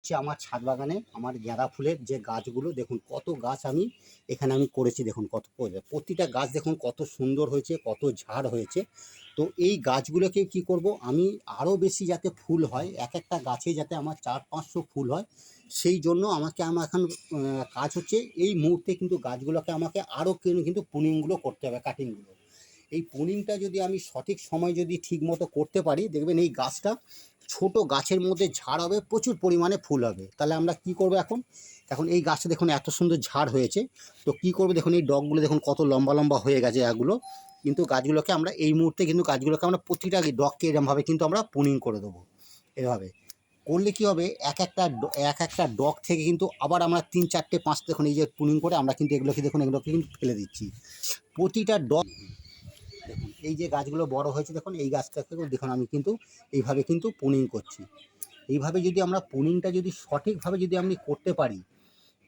হচ্ছে আমার ছাদ বাগানে, আমার গাঁদা ফুলের যে গাছগুলো, দেখুন কত গাছ আমি এখানে আমি করেছি, দেখুন কত প্রতিটা গাছ দেখুন কত সুন্দর হয়েছে, কত ঝাড় হয়েছে। তো এই গাছগুলোকে কি করব, আমি আরও বেশি যাতে ফুল হয়, এক একটা গাছে যাতে আমার চার পাঁচশো ফুল হয়, সেই জন্য আমাকে আমার এখন কাজ হচ্ছে এই মুহূর্তে কিন্তু গাছগুলোকে আমাকে আরও কিন্তু পুনিংগুলো করতে হবে, কাটিংগুলো। এই পুনিংটা যদি আমি সঠিক সময় যদি ঠিক মতো করতে পারি, দেখবেন এই গাছটা ছোট গাছের মধ্যে ঝাড় হবে, প্রচুর পরিমাণে ফুল হবে। তাহলে আমরা কি করব এখন? এখন এই গাছটা দেখুন এত সুন্দর ঝাড় হয়েছে। তো কি করব দেখুন, এই ডগগুলো দেখুন কত লম্বা লম্বা হয়ে গেছে এগুলো। কিন্তু গাছগুলোকে আমরা এই মুহূর্তে কিন্তু গাছগুলোকে আমরা প্রতিটা ডগকে এরমভাবে কিন্তু আমরা পুনিং করে দেবো এভাবে। করলে কি হবে? এক একটা এক একটা ডগ থেকে কিন্তু আবার আমরা তিন, চারটে, পাঁচটা দেখুন এই যে পুনিং করে আমরা কিন্তু এগুলোকে দেখুন, এগুলোকে কিন্তু ফেলে দিচ্ছি। প্রতিটা ডগ দেখুন এই যে গাছগুলো বড় হয়েছে, দেখুন, এই গাছটাকে দেখুন আমি কিন্তু এইভাবে কিন্তু পুনিং করছি। এইভাবে যদি আমরা পুনিংটা যদি সঠিকভাবে যদি আমি করতে পারি,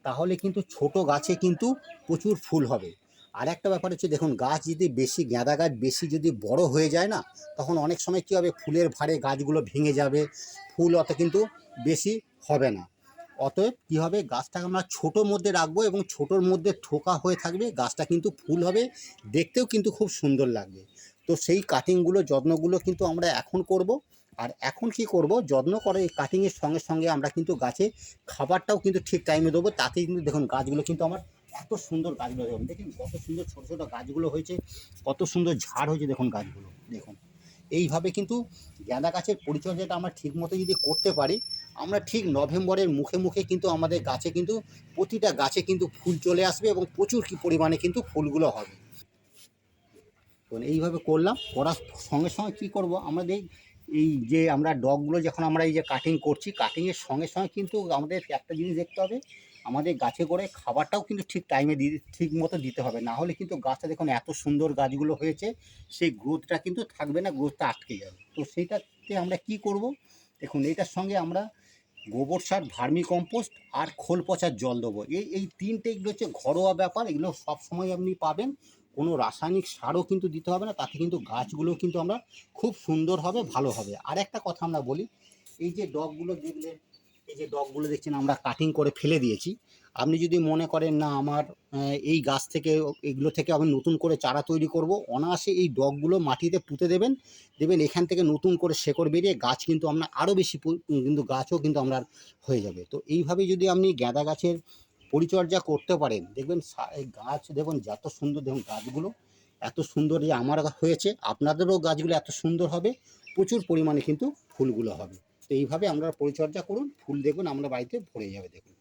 তাহলে কিন্তু ছোট গাছে কিন্তু প্রচুর ফুল হবে। আর একটা ব্যাপার হচ্ছে, দেখুন, গাছ যদি বেশি, গাঁদা গাছ বেশি যদি বড় হয়ে যায় না, তখন অনেক সময় কী হবে, ফুলের ভারে গাছগুলো ভেঙে যাবে, ফুল অত কিন্তু বেশি হবে না। অতএব কী হবে? গাছটাকে আমরা ছোটোর মধ্যে রাখব এবং ছোটোর মধ্যে থোকা হয়ে থাকবে। গাছটা কিন্তু ফুল হবে। দেখতেও কিন্তু খুব সুন্দর লাগবে। তো সেই কাটিংগুলো যত্নগুলো কিন্তু আমরা এখন করব। আর এখন কি করব? যত্ন করে এই কাটিংয়ের সঙ্গে সঙ্গে আমরা কিন্তু গাছে খাবারটাও কিন্তু ঠিক টাইমে দেবো। তাতে কিন্তু দেখুন, গাছগুলো কিন্তু আমার এত সুন্দর গাছগুলো দেখুন দেখুন কত সুন্দর ছোটো ছোটো গাছগুলো হয়েছে, কত সুন্দর ঝাড় হয়েছে দেখুন গাছগুলো, দেখুন। এইভাবে কিন্তু গাঁদা গাছের পরিচর্যাটা আমরা ঠিক মতো যদি করতে পারি আমরা ঠিক নভেম্বরের মুখে মুখে কিন্তু আমাদের গাছে কিন্তু, প্রতিটা গাছে কিন্তু ফুল চলে আসবে এবং প্রচুর কি পরিমাণে কিন্তু ফুলগুলো হবে। তো এইভাবে করলাম, করার সঙ্গে সঙ্গে কী করব আমাদের এই যে আমরা ডগগুলো যখন আমরা এই যে কাটিং করছি কাটিংয়ের সঙ্গে সঙ্গে কিন্তু আমাদের একটা জিনিস দেখতে হবে, আমাদের গাছে করে খাবারটাও কিন্তু ঠিক টাইমে দিয়ে ঠিক মতো দিতে হবে, না হলে কিন্তু গাছটা দেখুন এত সুন্দর গাছগুলো হয়েছে, সেই গ্রোথটা কিন্তু থাকবে না গ্রোথটা আটকে যাবে। তো সেইটাতে আমরা কি করব, দেখুন এটার সঙ্গে আমরা গোবর সার, ভার্মি কম্পোস্ট আর খোল পচার জল দেবো। এই এই তিনটে এগুলো হচ্ছে ঘরোয়া ব্যাপার। এগুলো সবসময় আপনি পাবেন। কোনো রাসায়নিক সারও কিন্তু দিতে হবে না। তাতে কিন্তু গাছগুলো কিন্তু আমরা খুব সুন্দর হবে, ভালো হবে। আর একটা কথা আমরা বলি, এই যে ডগগুলো দেখলেন এই যে ডগগুলো দেখছেন, আমরা কাটিং করে ফেলে দিয়েছি। আপনি যদি মনে করেন, না, আমার এই গাছ থেকে, এগুলো থেকে আমি নতুন করে চারা তৈরি করব। অনায়াসে এই ডগগুলো মাটিতে পুঁতে দেবেন। দেবেন, এখান থেকে নতুন করে শেকড় বেরিয়ে গাছ কিন্তু আমরা আরও বেশি কিন্তু গাছও কিন্তু আমরা হয়ে যাবে। তো এইভাবে যদি আপনি গাঁদা গাছের পরিচর্যা করতে পারেন, দেখবেন গাছ দেখুন, যত সুন্দর, দেখুন গাছগুলো, এত সুন্দর যে আমার হয়েছে, আপনাদেরও গাছগুলো এত সুন্দর হবে, প্রচুর পরিমাণে কিন্তু ফুলগুলো হবে। এইভাবে আমরা পরিচর্যা করুন ফুল দেখুন আমরা বাড়িতে ভরে যাবে দেখুন।